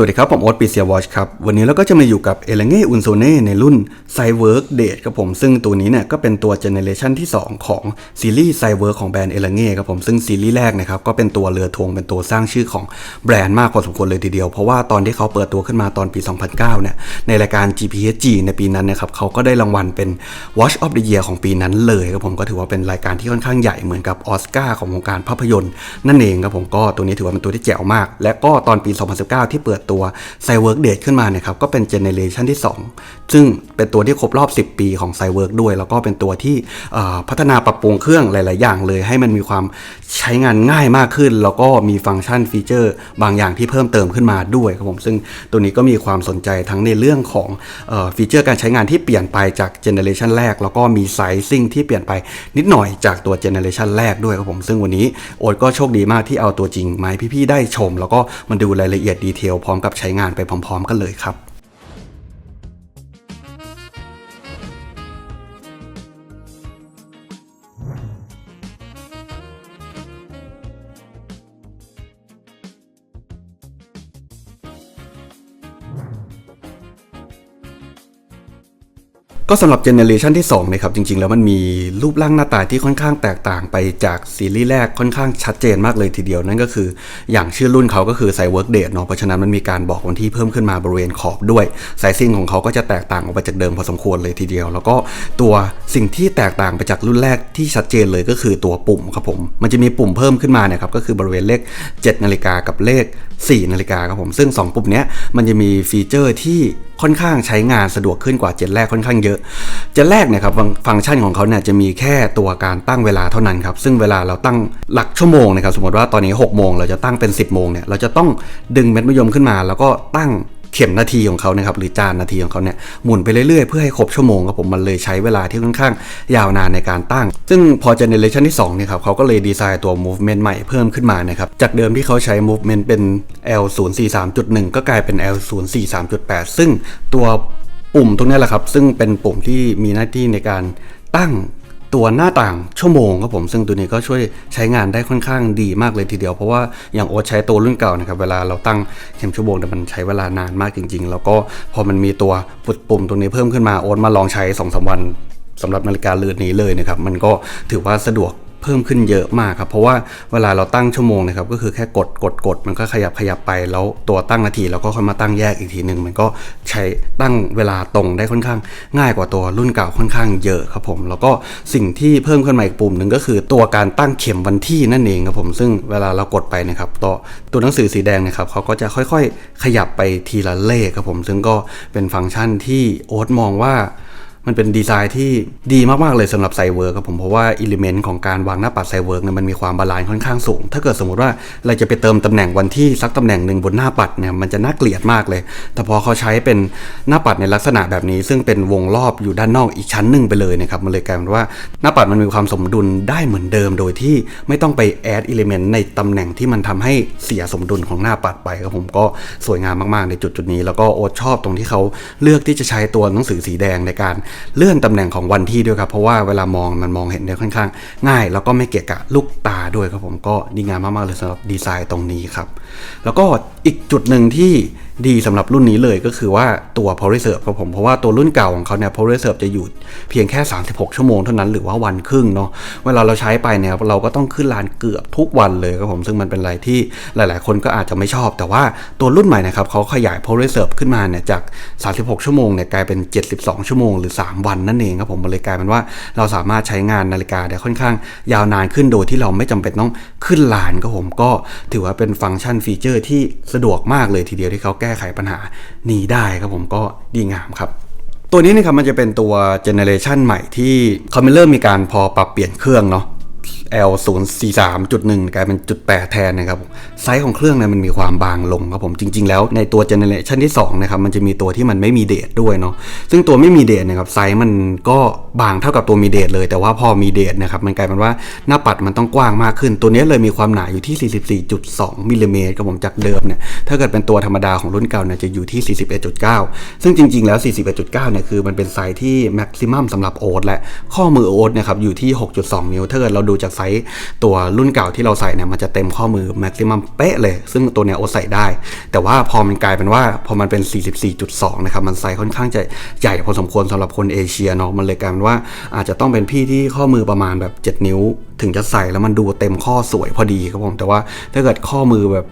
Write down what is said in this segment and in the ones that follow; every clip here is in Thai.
วัสดีครับ ผมโอ๊ตปีเซียวอชครับ วันนี้เราก็จะมาอยู่กับเอลเง่อุนโซเน่ในรุ่น c y w o r k d a t e ครับผม ซึ่งตัวนี้เนี่ยก็เป็นตัวเจเนเรชันที่ 2 ของซีรีส์ c y w o r k ของแบรนด์เอลเง่ครับผม ซึ่งซีรีส์แรกนะครับก็เป็นตัวเรือธงเป็นตัวสร้างชื่อของแบรนด์มากพอสมควรเลยทีเดียว เพราะว่าตอนที่เขาเปิดตัวขึ้นมาตอนปี 2009เนี่ยในรายการ GPHG ในปีนั้นนะครับเขาก็ได้รางวัลเป็น Watch of the Year ของปีนั้นเลยครับผมก็ถือว่าเป็นรายการที่ค่อนข้างใหญ่เหมือนกับออสการ์ของวงการภาพยนตร์นั่นเองครับผมก็ตัวนี้ถือว่าเป็นตัวที่แจ๋วมาก และก็ตอนปี 2019 ที่เปิดตัว c y w o r k Date ขึ้นมาเนี่ยครับก็เป็นเจเนเรชันที่ 2 ซึ่งเป็นตัวที่ครบรอบ 10 ปีของ c y w o r k ด้วย แล้วก็เป็นตัวที่พัฒนาปรับปรุงเครื่องหลาย ๆ อย่างเลย ให้มันมีความใช้งานง่ายมากขึ้น แล้วก็มีฟังก์ชันฟีเจอร์ บางอย่างที่เพิ่มเติมขึ้นมาด้วยครับผมซึ่งตัวนี้ก็มีความสนใจทั้งในเรื่องของอฟีเจอร์การใช้งานที่เปลี่ยนไปจากเจเนเรชันแรก แล้วก็มีไซซิ่งที่เปลี่ยนไปนิดหน่อยจากตัวเจเนเรชันแรกด้วยครับผมซึ่งวันนี้โอ๊ตก็โชคดีมากที่เอาตัวจริงมาให้พี่ ๆ ได้ชม แล้วก็มาดูรายละเอียดดีเทลพร้อมกับใช้งานไปพร้อม ๆ กันเลยครับ ก็สำหรับเจเนเรชันที่2นะครับจริง ๆ แล้วมันมีรูปร่างหน้าตาที่ค่อนข้างแตกต่างไปจากซีรีส์แรกค่อนข้างชัดเจนมากเลยทีเดียว นั่นก็คืออย่างชื่อรุ่นเขาก็คือไซเวิร์กเดทเนาะเพราะฉะนั้นมันมีการบอกวันที่เพิ่มขึ้นมาบริเวณขอบด้วยไซซิ่งของเขาก็จะแตกต่างออกไปจากเดิมพอสมควรเลยทีเดียว แล้วก็ตัวสิ่งที่แตกต่างไปจากรุ่นแรกที่ชัดเจนเลยก็คือตัวปุ่มครับผมมันจะมีปุ่มเพิ่มขึ้นมาเนี่ยครับก็คือบริเวณเลข 7 นาฬิกากับเลข 4 นาฬิกาครับผมซึ่ง 2 ปุ่มเนี้ยมันจะมีฟีเจอร์ที่ค่อนข้างใช้งานสะดวกขึ้นกว่าเจนแรกค่อนข้างเยอะเจนแรกเนี่ยครับฟังฟังก์ชันของเขาเนี่ยจะมีแค่ตัวการตั้งเวลาเท่านั้นครับ ซึ่งเวลาเราตั้งหลักชั่วโมงนะครับ สมมติว่าตอนนี้ 6 โมงเราจะตั้งเป็น 10 โมงเนี่ยเราจะต้องดึงเม็ดมะยมขึ้นมา แล้วก็ตั้งเข็มนาทีของเขานะครับหรือจานนาทีของเขาเนี่ยหมุนไปเรื่อยๆ เพื่อให้ครบชั่วโมงครับผมมันเลยใช้เวลาที่ค่อนข้างยาวนานในการตั้ง ซึ่งพอเจเนเรชันที่2เนี่ยครับเขาก็เลยดีไซน์ตัว movement ใหม่เพิ่มขึ้นมานะครับจากเดิมที่เขาใช้ movement เป็น L 0 4 3 1ก็กลายเป็น L 0 4 3 8ซึ่งตัว ปุ่มตรงนี้แหละครับ ซึ่งเป็นปุ่มที่มีหน้าที่ในการตั้งตัวหน้าต่างชั่วโมงครับผมซึ่งตัวนี้ก็ช่วยใช้งานได้ค่อนข้างดีมากเลยทีเดียว เพราะว่าอย่างโอ๊ตใช้ตัวรุ่นเก่านะครับเวลาเราตั้งเข็มชั่วโมงเนี่มันใช้เวลานานมากจริง ๆ แล้วก็พอมันมีตัวปุดปุ่มตรงนี้เพิ่มขึ้นมาโอ๊ตมาลองใช้2อสวันสำหรับนาฬิกาเรือนนี้เลยนะครับมันก็ถือว่าสะดวก เพิ่มขึ้นเยอะมากครับ เพราะว่าเวลาเราตั้งชั่วโมงนะครับก็คือแค่กดกดกดมันก็ขยับขยับไป แล้วตัวตั้งนาทีเราก็ค่อยมาตั้งแยกอีกทีหนึ่งมันก็ใช้ตั้งเวลาตรงได้ค่อนข้าง ง่ายกว่าตัวรุ่นเก่าค่อนข้างเยอะครับผม แล้วก็สิ่งที่เพิ่มขึ้นมาอีกปุ่มหนึ่งก็คือตัวการตั้งเข็มวันที่นั่นเองครับผมซึ่งเวลาเรากดไปนะครับตัวตัวหนังสือสีแดงนะครับเขาก็จะค่อย ๆ ขยับไปทีละเลขครับผมซึ่งก็เป็นฟังก์ชันที่โอ๊ตมองว่า มันเป็นดีไซน์ที่ดีมาก ๆ เลยสำหรับไซเวิร์กครับผม เพราะว่าอิเลเมนต์ของการวางหน้าปัดไซเวิร์กเนี่ยมันมีความบาลานซ์ค่อนข้างสูง ถ้าเกิดสมมติว่าเราจะไปเติมตำแหน่งวันที่สักตำแหน่งหนึ่งบนหน้าปัดเนี่ยมันจะน่าเกลียดมากเลย แต่พอเขาใช้เป็นหน้าปัดในลักษณะแบบนี้ ซึ่งเป็นวงรอบอยู่ด้านนอกอีกชั้นหนึ่งไปเลยนะครับมันเลยกลายเป็นว่าหน้าปัดมันมีความสมดุลได้เหมือนเดิม โดยที่ไม่ต้องไปแอดอิเลเมนต์ในตำแหน่งที่มันทำให้เสียสมดุลของหน้าปัดไปครับผมก็สวยงามมากๆในจุดจุดนี้ แล้วก็โอชอบตรงที่เขาเลือกที่จะใช้ตัวหนังสือสีแดงในการเลื่อนตำแหน่งของวันที่ด้วยครับ เพราะว่าเวลามองมันมองเห็นได้ค่อนข้าง ง่าย แล้วก็ไม่เกะกะลูกตาด้วยครับผมก็ดีงามมากๆเลยสำหรับดีไซน์ตรงนี้ครับ แล้วก็อีกจุดหนึ่งที่ ดีสำหรับรุ่นนี้เลยก็คือว่าตัว power reserve ครับผมเพราะว่าตัวรุ่นเก่าของเขาเนี่ย power reserve จะอยู่เพียงแค่ 36 ชั่วโมงเท่านั้นหรือว่าวันครึ่งเนาะเวลาเราใช้ไปเนี่ยเราก็ต้องขึ้นลานเกือบทุกวันเลยครับผมซึ่งมันเป็นอะไรที่หลาย ๆ คนก็อาจจะไม่ชอบ แต่ว่าตัวรุ่นใหม่นะครับเขาขยาย power reserve ขึ้นมาเนี่ยจาก 36 ชั่วโมงเนี่ยกลายเป็น 72 ชั่วโมงหรือ 3 วันนั่นเองครับผมมันเลยกลายเป็นว่าเราสามารถใช้งานนาฬิกาได้ค่อนข้างยาวนานขึ้นโดยที่เราไม่จำเป็นต้องขึ้นลานครับผมก็ถือว่าเป็นฟังก์ชันฟีเจอร์ที่สะดวกมากเลยทีเดียวที่เขาแก้ก้ไขปัญหานี้ได้ครับผมก็ดีงามครับ ตัวนี้นะครับมันจะเป็นตัวเจเนเรชันใหม่ที่เขาไม่เริ่มมีการพอปรับเปลี่ยนเครื่องเนาะ L 0 4 3 1กลายเป็นจุด8แทนนะครับไซส์ของเครื่องเนี่ยมันมีความบางลงครับผมจริง ๆ แล้วในตัวเจเนเรชันที่2นะครับมันจะมีตัวที่มันไม่มีเดทด้วยเนาะซึ่งตัวไม่มีเดทนะครับไซส์มันก็บางเท่ากับตัวมีเดทเลย แต่ว่าพอมีเดทนะครับมันกลายเป็นว่าหน้าปัดมันต้องกว้างมากขึ้น ตัวนี้เลยมีความหนาอยู่ที่ 44.2มิลลิเมตรครับผมจากเดิมเนี่ยถ้าเกิดเป็นตัวธรรมดาของรุ่นเก่าเนี่ยจะอยู่ที่ 41.9 ซึ่งจริง ๆ แล้ว 41.9เนี่ยคือมันเป็นไซส์ที่แม็กซิมัมสำหรับโอ๊ตและข้อมือโอ๊ตนะครับอยู่ที่ 6.2 นิ้วถ้าเกิดเราดูจากไซส์ตัวรุ่นเก่าที่เราใส่เนี่ยมันจะเต็มข้อมือแม็กซิมัมเป๊ะเลย ซึ่งตัวเนี้ยโอใส่ได้ แต่ว่าพอมันกลายเป็นว่าพอมันเป็น 44.2 นะครับ มันไซส์ค่อนข้างจะใหญ่พอสมควรสำหรับคนเอเชียเนาะมันเลยกลายเป็นว่าอาจจะต้องเป็นพี่ที่ข้อมือประมาณแบบ 7 นิ้ว ถึงจะใส่แล้วมันดูเต็มข้อสวยพอดีครับผมแต่ว่าถ้าเกิดข้อมือแบบ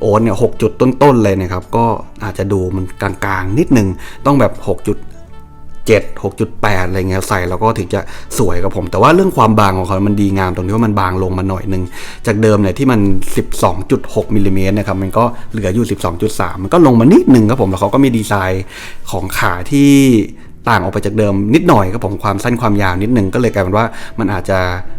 โอนเนี่ยหจุดต้นๆเลยนะครับ ก็อาจจะดูมันกลางๆ นิดนึง ต้องแบบ 6 จุด 7 6.8 อะไรเงี้ยใส่แล้วก็ถึงจะสวยกับผม แต่ว่าเรื่องความบางของเขา มันดีงามตรงที่ว่ามันบางลงมาหน่อยหนึ่งจากเดิมเนี่ยที่มัน 12.6มิลลิเมตรนะครับ มันก็เหลืออยู่ 12.3 มันก็ลงมานิดนึงครับผม แล้วเขาก็มีดีไซน์ของขาที่ ต่างออกไปจากเดิมนิดหน่อยครับผมความสั้นความยาวนิดนึงก็เลยกลายเป็นว่ามันอาจจะ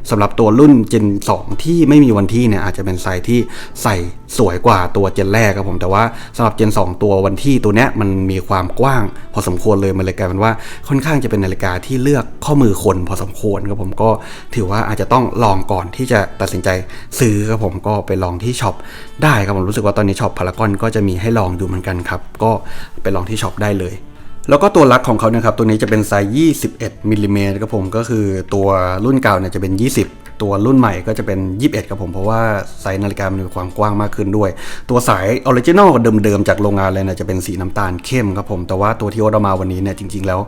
สำหรับตัวรุ่น Gen 2 ที่ไม่มีวันที่เนี่ยอาจจะเป็นไซส์ที่ใส่สวยกว่าตัว Gen แรกครับผมแต่ว่าสำหรับ Gen 2ตัววันที่ตัวเนี้ยมันมีความกว้าง พอสมควรเลยมันเลยกลายเป็นว่าค่อนข้างจะเป็นนาฬิกาที่เลือกข้อมือคนพอสมควรครับผมก็ถือว่าอาจจะต้องลองก่อนที่จะตัดสินใจซื้อครับผมก็ไปลองที่ช็อปได้ครับผมรู้สึกว่าตอนนี้ช็อปพารากอนก็จะมีให้ลองดูเหมือนกันครับก็ไปลองที่ช็อปได้เลย แล้วก็ตัวลักของเขานะครับตัวนี้จะเป็นไซส์ 21มิลลิเมตรครับผมก็คือตัวรุ่นเก่าเนี่ยจะเป็น 20 ตัวรุ่นใหม่ก็จะเป็น 21 ครับผม เพราะว่าไซส์นาฬิกามันมีความกว้างมากขึ้นด้วย ตัวสายออริจินอลเดิมๆ จากโรงงานเลยนะจะเป็นสีน้ำตาลเข้มครับผม แต่ว่าตัวที่โอตเอามาวันนี้เนี่ยจริงๆ แล้ว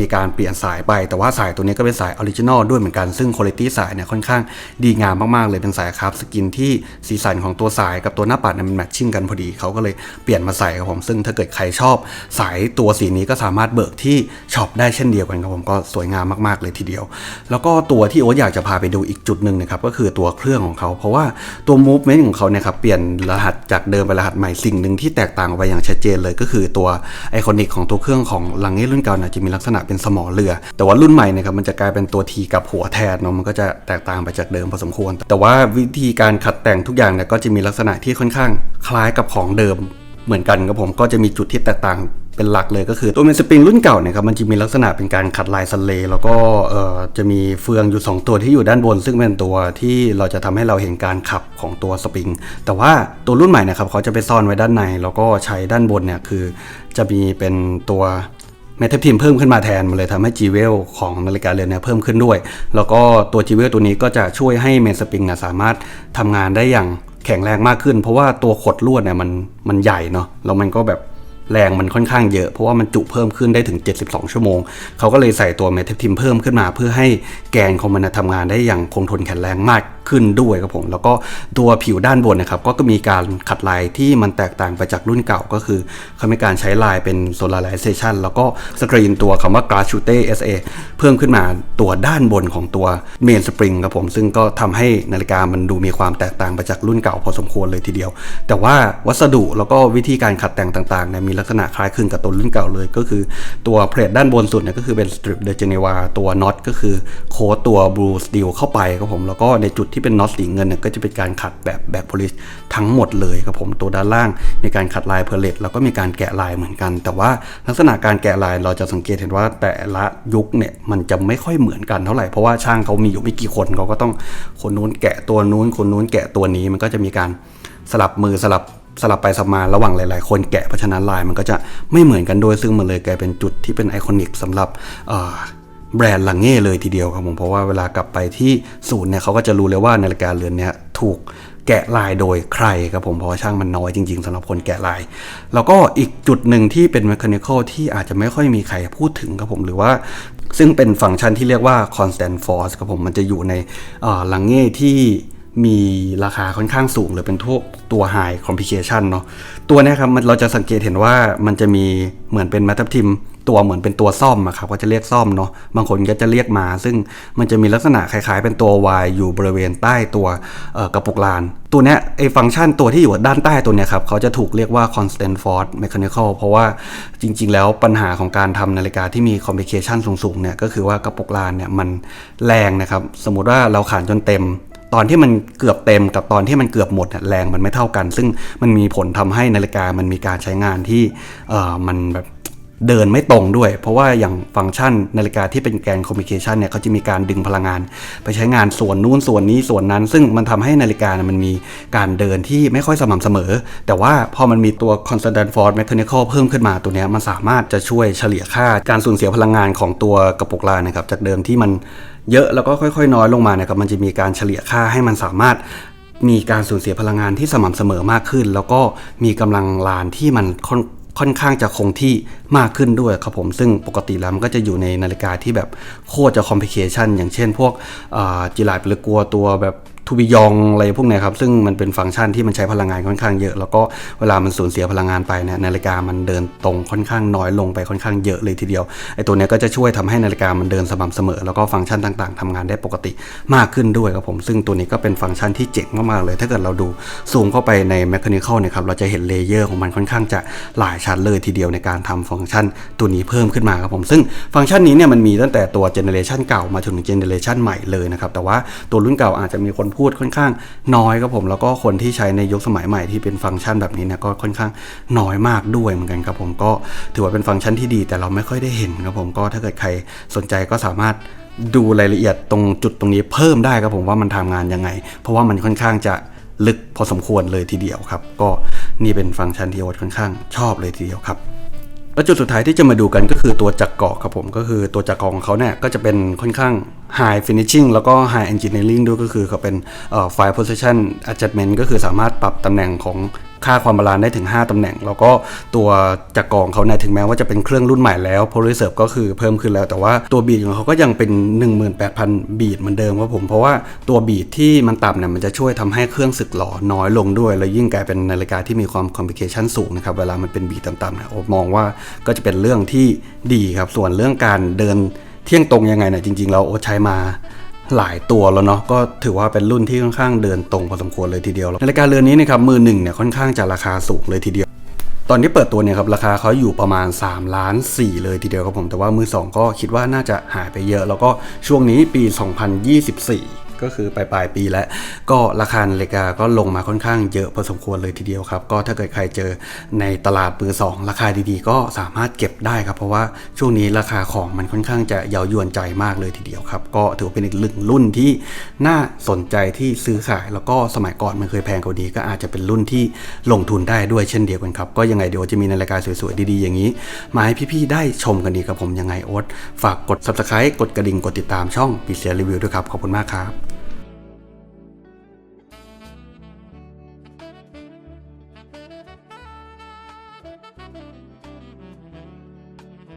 มีการเปลี่ยนสายไป แต่ว่าสายตัวนี้ก็เป็นสายออริจินอลด้วยเหมือนกัน ซึ่งคุณภาพสายเนี่ยค่อนข้างดีงามมากๆเลยเป็นสายคราฟสกินที่สีสันของตัวสายกับตัวหน้าปัดเนี่ยมันแมทชิ่งกันพอดีเขาก็เลยเปลี่ยนมาใส่ครับผม ซึ่งถ้าเกิดใครชอบสายตัวสีนี้ก็สามารถเบิกที่ช็อปได้เช่นเดียวกันครับผมก็สวยงามมากๆเลยทีเดียว แล้วก็ตัวที่โอ๊ตอยากจะพาไปดูอีกจุดหนึ่งนะครับก็คือตัวเครื่องของเขา เพราะว่าตัว movement ของเขาเนี่ยครับเปลี่ยนรหัสจากเดิมไปรหัสใหม่สิ่งหนึ่งที่แตกต่างออกไปอย่างชัดเจนเลย ก็คือตัวไอคอนิกของตัวเครื่องของลังเง่รุ่นเก่าเนี่ยจะมีลักษณะเป็นสมอเรือ แต่ว่ารุ่นใหม่เนี่ยครับมันจะกลายเป็นตัวทีกับหัวแทนเนาะมันก็จะแตกต่างไปจากเดิมพอสมควร แต่ว่าวิธีการขัดแต่งทุกอย่างเนี่ยก็จะมีลักษณะที่ค่อนข้างคล้ายกับของเดิม เหมือนกันครับผมก็จะมีจุดที่แตกต่างเป็นหลักเลยก็คือตัวเมนสปริงรุ่นเก่าเนี่ยครับมันจะมีลักษณะเป็นการขัดลายสเลแล้วก็เอ่อจะมีเฟืองอยู่ 2 ตัวที่อยู่ด้านบน ซึ่งเป็นตัวที่เราจะทำให้เราเห็นการขับของตัวสปริง แต่ว่าตัวรุ่นใหม่นะครับเขาจะไปซ่อนไว้ด้านใน แล้วก็ใช้ด้านบนเนี่ยคือ จะมีเป็นตัวเมทัลพิมเพิ่มขึ้นมาแทนมันเลยทำให้จีเวลของนาฬิกาเรือนเนี่ยเพิ่มขึ้นด้วย แล้วก็ตัวจีเวลตัวนี้ก็จะช่วยให้เมนสปริงเนี่ยสามารถทำงานได้อย่าง แข็งแรงมากขึ้น เพราะว่าตัวขดลวดเนี่ยมันมันใหญ่เนาะแล้วมันก็แบบแรงมันค่อนข้างเยอะ เพราะว่ามันจุเพิ่มขึ้นได้ถึง 72 ชั่วโมง เขาก็เลยใส่ตัวเมทัลพิมพ์เพิ่มขึ้นมา เพื่อให้แกนของมันทำงานได้อย่างคงทนแข็งแรงมาก ขึ้นด้วยครับผม แล้วก็ตัวผิวด้านบนนะครับก็มีการขัดลายที่มันแตกต่างไปจากรุ่นเก่าก็คือเขามีการใช้ลายเป็น solarization แล้วก็สกรีนตัวคำว่า Glass Chute SA เพิ่มขึ้นมาตัวด้านบนของตัวเมนสปริงครับผม ซึ่งก็ทำให้นาฬิกามันดูมีความแตกต่างไปจากรุ่นเก่าพอสมควรเลยทีเดียว แต่ว่าวัสดุแล้วก็วิธีการขัดแต่งต่างๆเนี่ยมีลักษณะคล้ายคลึงกับตัวรุ่นเก่าเลย ก็คือตัวเพลทด้านบนสุดเนี่ยก็คือเป็นสตริปเดเจเนวาตัวน็อตก็คือโค้ดตัวบลูสตีลเข้าไปครับผมแล้วก็ในจุดที่เป็นน็อตสีเงินเนี่ยก็จะเป็นการขัดแบบแบบโพลิชทั้งหมดเลยครับผมตัวด้านล่างมีการขัดลายเพลทแล้วก็มีการแกะลายเหมือนกัน แต่ว่าลักษณะการแกะลายเราจะสังเกตเห็นว่าแต่ละยุคเนี่ยมันจะไม่ค่อยเหมือนกันเท่าไหร่เพราะว่าช่างเขามีอยู่ไม่กี่คนเขาก็ต้องคนนู้นแกะตัวนู้นคนนู้นแกะตัวนี้มันก็จะมีการสลับมือสลับสลับไปสลับมาระหว่างหลาย ๆ คนแกะเพราะฉะนั้นลายมันก็จะไม่เหมือนกันโดยซึ่งมันเลยกลายเป็นจุดที่เป็นไอคอนิกสำหรับ แบรนด์ลังเง่เลยทีเดียวครับผมเพราะว่าเวลากลับไปที่ศูนย์เนี่ยเขาก็จะรู้เลยว่านาฬิกาเรือนเนี้ยถูกแกะลายโดยใครครับผมเพราะว่าช่างมันน้อยจริงๆสำหรับคนแกะลาย แล้วก็อีกจุดหนึ่งที่เป็น mechanical ที่อาจจะไม่ค่อยมีใครพูดถึงครับผมหรือว่า ซึ่งเป็นฟังก์ชันที่เรียกว่า constant force ครับผมมันจะอยู่ในลังเง่ที่มีราคาค่อนข้างสูงเลยเป็นทั่วตัว high complication เนาะตัวนี้ครับมันเราจะสังเกตเห็นว่ามันจะมีเหมือนเป็นมัตทิม ตัวเหมือนเป็นตัวซ่อมครับก็จะเรียกซ่อมเนาะบางคนก็จะเรียกมา ซึ่งมันจะมีลักษณะคล้ายๆ เป็นตัว Y อยู่บริเวณใต้ตัวกระปุกลาน ตัวเนี้ยไอฟังก์ชันตัวที่อยู่ด้านใต้ตัวเนี้ยครับเขาจะถูกเรียกว่า constant force mechanical เพราะว่าจริง ๆ แล้วปัญหาของการทำนาฬิกาที่มี complication สูงๆเนี่ยก็คือว่ากระปุกลานเนี่ยมันแรงนะครับสมมุติว่าเราขานจนเต็มตอนที่มันเกือบเต็มกับตอนที่มันเกือบหมดแรงมันไม่เท่ากัน ซึ่งมันมีผลทำให้นาฬิกามันมีการใช้งานที่เออมันแบบ เดินไม่ตรงด้วย เพราะว่าอย่างฟังก์ชันนาฬิกาที่เป็นแกนคอมมิเคชันเนี่ยเขาจะมีการดึงพลังงาน ไปใช้งานส่วนนู้นส่วนนี้ส่วนนั้น ซึ่งมันทำให้นาฬิกามันมีการเดินที่ไม่ค่อยสม่ำเสมอ แต่ว่าพอมันมีตัว constant force mechanical เพิ่มขึ้นมาตัวนี้มันสามารถจะช่วยเฉลี่ยค่าการสูญเสียพลังงานของตัวกระปุกลานะครับจากเดิมที่มันเยอะแล้วก็ค่อย ๆ น้อยลงมาเนี่ยครับมันจะมีการเฉลี่ยค่าให้มันสามารถมีการสูญเสียพลังงานที่สม่ำเสมอมากขึ้น แล้วก็มีกำลังลานที่มัน ค่อนข้างจะคงที่มากขึ้นด้วยครับผมซึ่งปกติแล้วมันก็จะอยู่ในนาฬิกาที่แบบโคตรจะคอมพลิเคชันอย่างเช่นพวกจิลายเปลือกัวตัวแบบ ทูบิยองอะไรพวกนี้ครับ ซึ่งมันเป็นฟังก์ชันที่มันใช้พลังงานค่อนข้างเยอะ แล้วก็เวลามันสูญเสียพลังงานไปเนี่ยนาฬิกามันเดินตรงค่อนข้างน้อยลงไปค่อนข้างเยอะเลยทีเดียวไอ้ตัวนี้ก็จะช่วยทำให้นาฬิกามันเดินสม่ำเสมอ แล้วก็ฟังก์ชันต่างๆทำงานได้ปกติมากขึ้นด้วยครับผม ซึ่งตัวนี้ก็เป็นฟังก์ชันที่เจ๋งมากๆเลย ถ้าเกิดเราดูซูมเข้าไปใน Mechanical เนี่ยครับเราจะเห็นเลเยอร์ของมันค่อนข้างจะหลายชั้นเลยทีเดียวในการทำฟังก์ชันตัวนี้เพิ่มขึ้นมาครับผมซึ่งฟังก์ชันนี้เนี่ยมันมีตั้งแต่ตัวเจเนเรชันเก่ามาถึงเจเนเรชันใหม่เลยนะครับแต่ว่าตัวรุ่นเก่าอาจจะมีคนพูดค่อนข้างน้อยครับผม แล้วก็คนที่ใช้ในยุคสมัยใหม่ที่เป็นฟังก์ชันแบบนี้นี่ยก็ค่อนข้างน้อยมากด้วยเหมือนกันครับผมก็ถือว่าเป็นฟังก์ชันที่ดี แต่เราไม่ค่อยได้เห็นครับผมก็ถ้าเกิดใครสนใจก็สามารถดูรายละเอียดตรงจุดตรงนี้เพิ่มได้ครับผมว่ามันทำงานยังไง เพราะว่ามันค่อนข้างจะลึกพอสมควรเลยทีเดียวครับ ก็นี่เป็นฟังก์ชันที่โอ๊ตค่อนข้างชอบเลยทีเดียวครับ แล้วจุดสุดท้ายที่จะมาดูกันก็คือตัวจักรกอกครับผมก็คือตัวจักรกอกของเขาเนี่ยก็จะเป็นค่อนข้าง high finishing แล้วก็ high engineering ด้วยก็คือเขาเป็นเอ่อ file position adjustment ก็คือสามารถปรับตำแหน่งของ ค่าความบาลานซ์ได้ถึง 5 ตำแหน่ง แล้วก็ตัวจักรกองเขาเนี่ยถึงแม้ว่าจะเป็นเครื่องรุ่นใหม่แล้ว p o l y Reserve ก็คือเพิ่มขึ้นแล้ว แต่ว่าตัวบีดของเขาก็ยังเป็น 18,000 บีดเหมือนเดิมครับผม เพราะว่าตัวบีดที่มันต่ำเนี่ยมันจะช่วยทำให้เครื่องสึกหลอน้อยลงด้วย แล้วยิ่งกลายเป็นนาฬิกาที่มีความคอมพลิเคชันสูงนะครับ เวลามันเป็นบีดต่ำๆเนี่ยผมมองว่าก็จะเป็นเรื่องที่ดีครับ ส่วนเรื่องการเดินเที่ยงตรงยังไงเนี่ยจริงๆเราโอใช้มา หลายตัวแล้วเนาะก็ถือว่าเป็นรุ่นที่ค่อนข้างเดินตรงพอสมควรเลยทีเดียวนาฬิกาเรือนนี้นะครับมือหนึ่งเนี่ยค่อนข้างจะราคาสูงเลยทีเดียว ตอนที่เปิดตัวเนี่ยครับราคาเขาอยู่ประมาณ3ล้าน4เลยทีเดียวครับผมแต่ว่ามือ 2 ก็คิดว่าน่าจะหายไปเยอะ แล้วก็ช่วงนี้ปี 2024 ก็คือปลายปลายปีแล้ว ก็ราคานาฬิกาก็ลงมาค่อนข้างเยอะพอสมควรเลยทีเดียวครับ ก็ถ้าเกิดใครเจอในตลาดมือสองราคาดีๆ ก็สามารถเก็บได้ครับ เพราะว่าช่วงนี้ราคาของมันค่อนข้างจะเยาวยวนใจมากเลยทีเดียวครับ ก็ถือว่าเป็นอีกหนึ่งรุ่นที่น่าสนใจที่ซื้อขาย แล้วก็สมัยก่อนมันเคยแพงกว่านี้ก็อาจจะเป็นรุ่นที่ลงทุนได้ด้วยเช่นเดียวกันครับ ก็ยังไงเดี๋ยวจะมีนาฬิกาสวยๆดีๆอย่างนี้มาให้พี่ๆได้ชมกันดีครับผมยังไงโอ๊ตฝากกด subscribe กดกระดิ่งกดติดตามช่องปีเสียรีวิวด้วยครับ ขอบคุณมากครับ